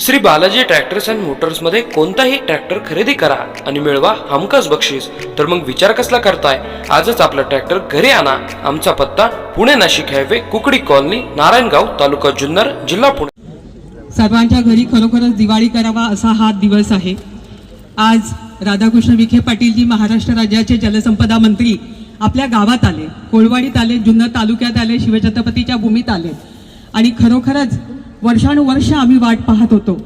Shri Balaji tractors and मोटर्समध्ये कोणताही tractor खरेदी करा आणि मिळवा हमखास बक्षीस. तर मग विचार कसला करताय? आजच आपला ट्रॅक्टर घरी आणा. आमचा पत्ता पुणे नाशिक हायवे कुकडी कॉलनी नारायणगाव तालुका जुन्नर जिल्हा पुणे. सर्वांच्या घरी खरोखरच दिवाळी करावा असा हा दिवस आहे. आज राधाकृष्ण विखे पाटीलजी महाराष्ट्र राज्याचे जलसंपदा मंत्री आपल्या गावात आले. कोळवाडीत आले जुन्नर तालुक्यात आले शिवछत्रपतीच्या भूमीत आले. आणि खरोखरच वर्षानुवर्ष आम्ही वाट पाहत होतो.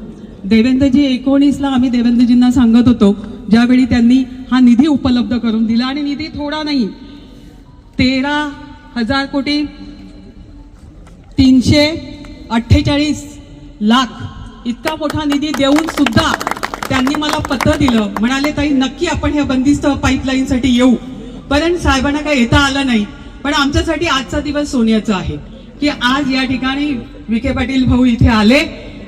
देवेंद्रजी एकोणीसला आम्ही देवेंद्रजींना सांगत होतो ज्यावेळी त्यांनी हा निधी उपलब्ध करून दिला. आणि निधी थोडा नाही तेरा हजार कोटी तीनशे अठ्ठेचाळीस लाख इतका मोठा निधी देऊन सुद्धा त्यांनी मला पत्र दिलं. म्हणाले ताई नक्की आपण ह्या बंदिस्त पाईपलाईनसाठी येऊ. पण साहेबांना काही येता आलं नाही. पण आमच्यासाठी आजचा दिवस सोन्याचा आहे की आज या ठिकाणी विखे पाटील भाऊ इथे आले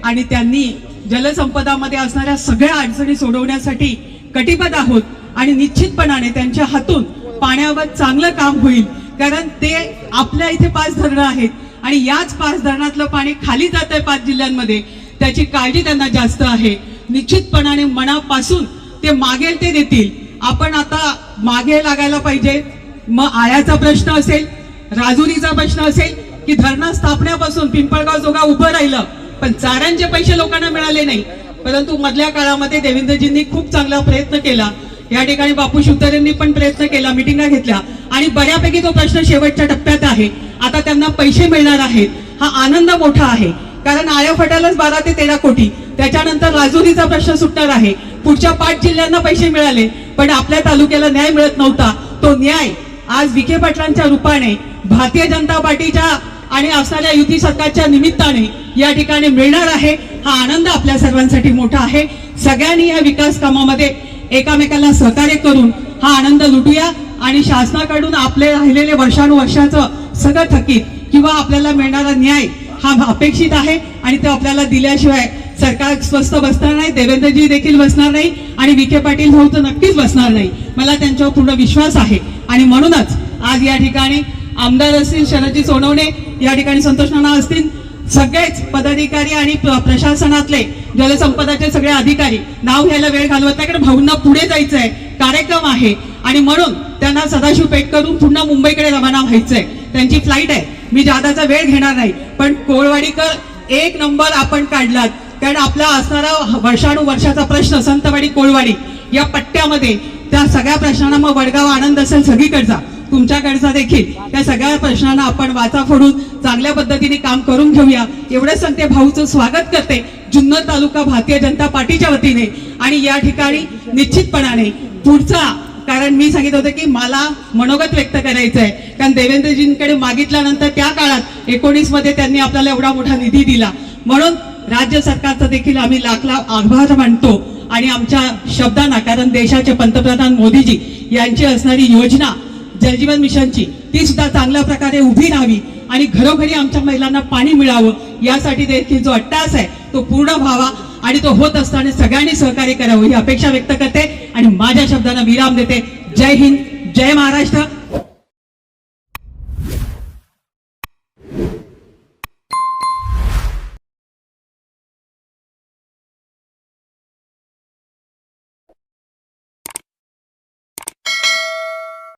आणि त्यांनी जलसंपदामध्ये असणाऱ्या सगळ्या अडचणी सोडवण्यासाठी कटिबद्ध आहोत आणि निश्चितपणाने त्यांच्या हातून पाण्यावर चांगलं काम होईल. कारण ते आपल्या इथे पाच धरणं आहेत आणि याच पाच धरणातलं पाणी खाली जात आहे पाच जिल्ह्यांमध्ये. त्याची काळजी त्यांना जास्त आहे. निश्चितपणाने मनापासून ते मागेल ते देतील. आपण आता मागे लागायला पाहिजे. मग आयाचा प्रश्न असेल राजुरीचा प्रश्न असेल की धरणं स्थापण्यापासून पिंपळगाव जोगा उभं राहिलं पण चाऱ्यांचे पैसे लोकांना मिळाले नाही. परंतु मधल्या काळामध्ये देवेंद्रजींनी खूप चांगला प्रयत्न केला. या ठिकाणी बापू शुतरेंनी पण प्रयत्न केला मिटिंगा घेतल्या. आणि बऱ्यापैकी तो प्रश्न शेवटच्या टप्प्यात आहे. आता त्यांना पैसे मिळणार आहेत. हा आनंद मोठा आहे. कारण आळ्या बारा ते तेरा कोटी. त्याच्यानंतर राजुरीचा प्रश्न सुटणार आहे. पुढच्या पाच जिल्ह्यांना पैसे मिळाले पण आपल्या तालुक्याला न्याय मिळत नव्हता. तो न्याय आज विखे पाटलांच्या रूपाने भारतीय जनता पार्टीच्या आणि असणाऱ्या युती सरकारच्या निमित्ताने या ठिकाणी मिळणार आहे. हा आनंद आपल्या सर्वांसाठी मोठा आहे. सगळ्यांनी या विकास कामामध्ये एकामेकाला सहकार्य करून हा आनंद लुटूया आणि शासनाकडून आपले राहिलेले वर्षानुवर्षाचं सगळं थकीत किंवा आपल्याला मिळणारा न्याय हा अपेक्षित आहे आणि तो आपल्याला दिल्याशिवाय सरकार स्वस्त बसणार नाही देवेंद्रजी देखील बसणार नाही आणि विखे पाटील भाऊ तर नक्कीच बसणार नाही. मला त्यांच्यावर पूर्ण विश्वास आहे आणि म्हणूनच आज या ठिकाणी आमदार असतील शरदजी सोनवणे या ठिकाणी संतोष नाना असतील. सगळेच पदाधिकारी आणि प्रशासनातले जलसंपदाचे सगळे अधिकारी. नाव घ्यायला वेळ घालवत नाही कारण भाऊंना पुढे जायचं आहे कार्यक्रम आहे. आणि म्हणून त्यांना सदाशिव पेट करून पुन्हा मुंबईकडे रवाना व्हायचंय. त्यांची फ्लाईट आहे. मी जादाचा वेळ घेणार नाही. पण कोळवाडीकर एक नंबर आपण काढलात. कारण आपला असणारा वर्षानुवर्षाचा प्रश्न संतवाडी कोळवाडी या पट्ट्यामध्ये त्या सगळ्या प्रश्नांना मग वडगाव आनंद असेल सगळीकडचा. तुमच्याकडचा देखील त्या सगळ्या प्रश्नांना आपण वाचा फोडून चांगल्या पद्धतीने काम करून घेऊया. एवढंच सांगते भाऊचं स्वागत करते जुन्नर तालुका भारतीय जनता पार्टीच्या वतीने आणि या ठिकाणी निश्चितपणाने पुढचा कारण मी सांगितलं होतं की मला मनोगत व्यक्त करायचं आहे कारण देवेंद्रजींकडे मागितल्यानंतर त्या काळात एकोणीसमध्ये त्यांनी आपल्याला एवढा मोठा निधी दिला. म्हणून राज्य सरकारचा देखील आम्ही लाख लाख आभार मानतो आणि आमच्या शब्दांना कारण देशाचे पंतप्रधान मोदीजी यांची असणारी योजना जलजीवन मिशनची ती सुद्धा चांगल्या प्रकारे उभी राहावी आणि घरोघरी आमच्या महिलांना पाणी मिळावं यासाठी देखील जो अट्टास आहे तो पूर्ण व्हावा आणि तो होत असताना सगळ्यांनी सहकार्य करावं ही अपेक्षा व्यक्त करते आणि माझ्या शब्दांना विराम देते. जय हिंद जय महाराष्ट्र.